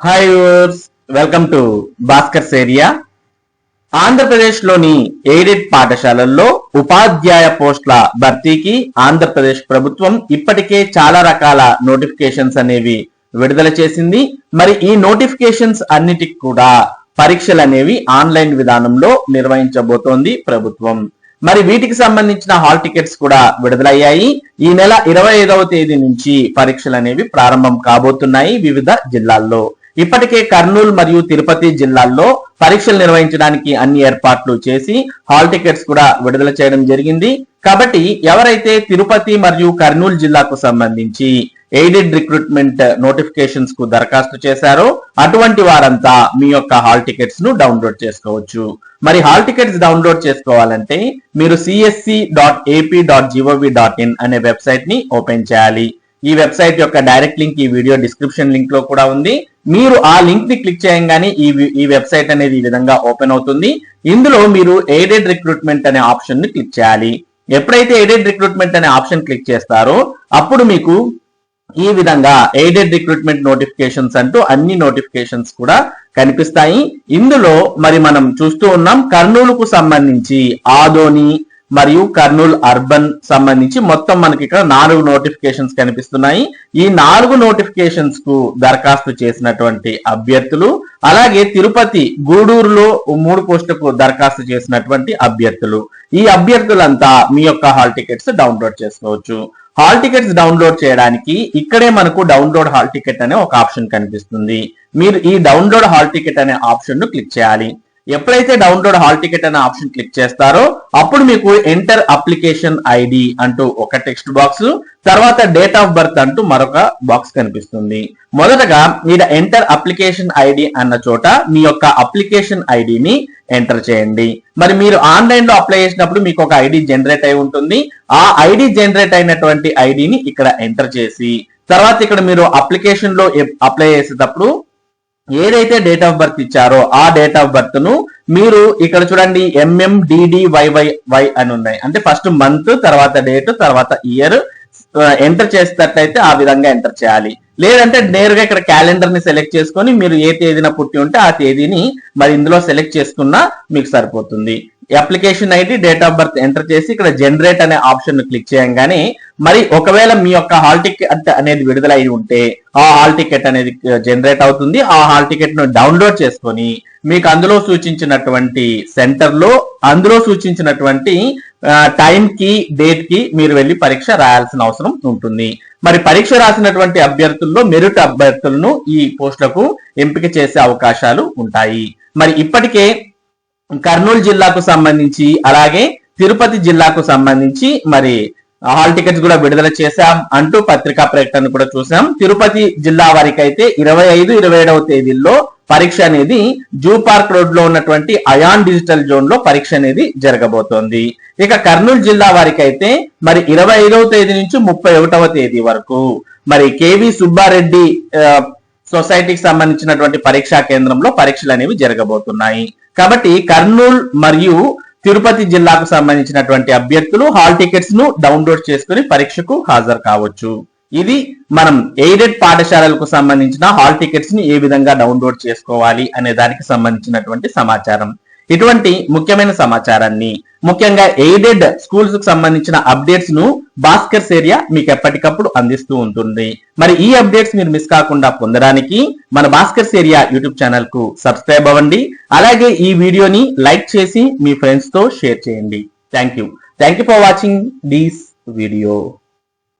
Hi welcome to Bhaskar's area ఆంధ్రప్రదేశ్లోని aided పాఠశాలల్లో ఉపాధ్యాయ పోస్టుల భర్తీకి ఆంధ్రప్రదేశ్ ప్రభుత్వం ఇప్పటికే చాలా రకాల నోటిఫికేషన్స్ అనేవి విడుదల చేసింది. మరి ఈ నోటిఫికేషన్స్ అన్నిటికి కూడా పరీక్షలు అనేవి ఆన్లైన్ విధానంలో నిర్వహించబోతోంది ప్రభుత్వం. మరి వీటికి సంబంధించిన హాల్ టికెట్స్ కూడా విడుదలయ్యాయి. ఈ నెల ఇరవై ఐదవ తేదీ నుంచి పరీక్షలు అనేవి ప్రారంభం కాబోతున్నాయి వివిధ జిల్లాల్లో. ఇప్పటికే కర్నూలు మరియు తిరుపతి జిల్లాల్లో పరీక్షలు నిర్వహించడానికి అన్ని ఏర్పాట్లు చేసి హాల్ టికెట్స్ కూడా విడుదల చేయడం జరిగింది. కాబట్టి ఎవరైతే తిరుపతి మరియు కర్నూలు జిల్లాకు సంబంధించి ఎయిడెడ్ రిక్రూట్మెంట్ నోటిఫికేషన్స్కు దరఖాస్తు చేశారో అటువంటి వారంతా మీ యొక్క హాల్ టికెట్స్ను డౌన్లోడ్ చేసుకోవచ్చు. మరి హాల్ టికెట్స్ డౌన్లోడ్ చేసుకోవాలంటే మీరు CSC dot AP dot GOV dot in అనే వెబ్సైట్ని ఓపెన్ చేయాలి. ఈ వెబ్సైట్ యొక్క డైరెక్ట్ లింక్ ఈ వీడియో డిస్క్రిప్షన్ లింక్లో కూడా ఉంది. మీరు ఆ లింక్ని క్లిక్ చేయగానే ఈ ఈ వెబ్సైట్ అనేది ఈ విధంగా ఓపెన్ అవుతుంది. ఇందులో మీరు ఎయిడెడ్ రిక్రూట్మెంట్ అనే ఆప్షన్ని క్లిక్ చేయాలి. ఎప్పుడైతే ఎయిడెడ్ రిక్రూట్మెంట్ అనే ఆప్షన్ క్లిక్ చేస్తారో అప్పుడు మీకు ఈ విధంగా ఎయిడెడ్ రిక్రూట్మెంట్ నోటిఫికేషన్స్ అంటూ అన్ని నోటిఫికేషన్స్ కూడా కనిపిస్తాయి. ఇందులో మరి మనం చూస్తూ ఉన్నాం కర్నూలుకు సంబంధించి ఆదోని మరియు కర్నూలు అర్బన్ సంబంధించి మొత్తం మనకి ఇక్కడ నాలుగు నోటిఫికేషన్స్ కనిపిస్తున్నాయి. ఈ నాలుగు నోటిఫికేషన్స్కు దరఖాస్తు చేసినటువంటి అభ్యర్థులు అలాగే తిరుపతి గూడూరులో మూడు పోస్టుకు దరఖాస్తు చేసినటువంటి అభ్యర్థులు. ఈ అభ్యర్థులంతా మీ యొక్క హాల్ టికెట్స్ డౌన్లోడ్ చేసుకోవచ్చు. హాల్ టికెట్స్ డౌన్లోడ్ చేయడానికి ఇక్కడే మనకు డౌన్లోడ్ హాల్ టికెట్ అనే ఒక ఆప్షన్ కనిపిస్తుంది. మీరు ఈ డౌన్లోడ్ హాల్ టికెట్ అనే ఆప్షన్ను క్లిక్ చేయాలి. ఎప్పుడైతే డౌన్లోడ్ హాల్ టికెట్ అనే ఆప్షన్ క్లిక్ చేస్తారో అప్పుడు మీకు ఎంటర్ అప్లికేషన్ ఐడి అంటూ ఒక టెక్స్ట్ బాక్స్ తర్వాత డేట్ ఆఫ్ బర్త్ అంటూ మరొక బాక్స్ కనిపిస్తుంది. మొదటగా మీరు ఎంటర్ అప్లికేషన్ ఐడి అన్న చోట మీ యొక్క అప్లికేషన్ ఐడిని ఎంటర్ చేయండి. మరి మీరు ఆన్లైన్లో అప్లై చేసినప్పుడు మీకు ఒక ఐడి జనరేట్ అయి ఉంటుంది. ఆ ఐడి జనరేట్ అయినటువంటి ఐడిని ఇక్కడ ఎంటర్ చేసి తర్వాత ఇక్కడ మీరు అప్లికేషన్లో అప్లై చేసేటప్పుడు ఏదైతే డేట్ ఆఫ్ బర్త్ ఇచ్చారో ఆ డేట్ ఆఫ్ బర్త్ను మీరు ఇక్కడ చూడండి MM D D Y Y Y Y అని ఉన్నాయి. అంటే ఫస్ట్ మంత్ తర్వాత డేట్ తర్వాత ఇయర్ ఎంటర్ చేసేటట్లయితే ఆ విధంగా ఎంటర్ చేయాలి. లేదంటే నేరుగా ఇక్కడ క్యాలెండర్ని సెలెక్ట్ చేసుకొని మీరు ఏ తేదీన పుట్టి ఉంటే ఆ తేదీని మరి ఇందులో సెలెక్ట్ చేసుకున్నా మీకు సరిపోతుంది. Application ID date of birth enter చేసి ఇక్కడ జనరేట్ అనే ఆప్షన్ క్లిక్ చేయంగానే మరి ఒకవేళ మీ యొక్క హాల్ టికెట్ అనేది విడుదల అయి ఉంటే ఆ హాల్ టికెట్ అనేది uh, జనరేట్ అవుతుంది. ఆ హాల్ టికెట్ను డౌన్లోడ్ చేసుకొని మీకు అందులో సూచించినటువంటి సెంటర్లో అందులో సూచించినటువంటి uh, టైం కి డేట్కి మీరు వెళ్ళి పరీక్ష రాయాల్సిన అవసరం ఉంటుంది. మరి పరీక్ష రాసినటువంటి అభ్యర్థుల్లో మెరిట్ అభ్యర్థులను ఈ పోస్టులకు ఎంపిక చేసే అవకాశాలు ఉంటాయి. మరి ఇప్పటికే కర్నూలు జిల్లాకు సంబంధించి అలాగే తిరుపతి జిల్లాకు సంబంధించి మరి హాల్ టికెట్స్ కూడా విడుదల చేశాం అంటూ పత్రికా ప్రకటన కూడా చూసాం తిరుపతి జిల్లా వారికి అయితే ఇరవై ఐదు ఇరవై ఏడవ తేదీల్లో పరీక్ష అనేది జూ పార్క్ రోడ్లో ఉన్నటువంటి అయాన్ డిజిటల్ జోన్లో పరీక్ష అనేది జరగబోతోంది. ఇక కర్నూలు జిల్లా వారికి అయితే మరి ఇరవై ఐదవ తేదీ నుంచి ముప్పై ఒకటవ తేదీ వరకు మరి కేవి సుబ్బారెడ్డి సొసైటీకి సంబంధించినటువంటి పరీక్షా కేంద్రంలో పరీక్షలు అనేవి జరగబోతున్నాయి. కాబట్టి కర్నూలు మరియు తిరుపతి జిల్లాకు సంబంధించినటువంటి అభ్యర్థులు హాల్ టికెట్స్ను డౌన్లోడ్ చేసుకుని పరీక్షకు హాజరు కావచ్చు. ఇది మనం ఎయిడెడ్ పాఠశాలలకు సంబంధించిన హాల్ టికెట్స్ని ఏ విధంగా డౌన్లోడ్ చేసుకోవాలి అనే దానికి సంబంధించినటువంటి సమాచారం. ఇటువంటి ముఖ్యమైన సమాచారాన్ని ముఖ్యంగా ఎయిడెడ్ స్కూల్స్కు సంబంధించిన అప్డేట్స్ను భాస్కర్స్ ఏరియా మీకు ఎప్పటికప్పుడు అందిస్తూ ఉంటుంది. మరి ఈ అప్డేట్స్ మీరు మిస్ కాకుండా పొందడానికి మన భాస్కర్స్ ఏరియా యూట్యూబ్ ఛానల్కు సబ్స్క్రైబ్ అవ్వండి. అలాగే ఈ వీడియోని లైక్ చేసి మీ ఫ్రెండ్స్తో షేర్ చేయండి. Thank you. Thank you for watching this video.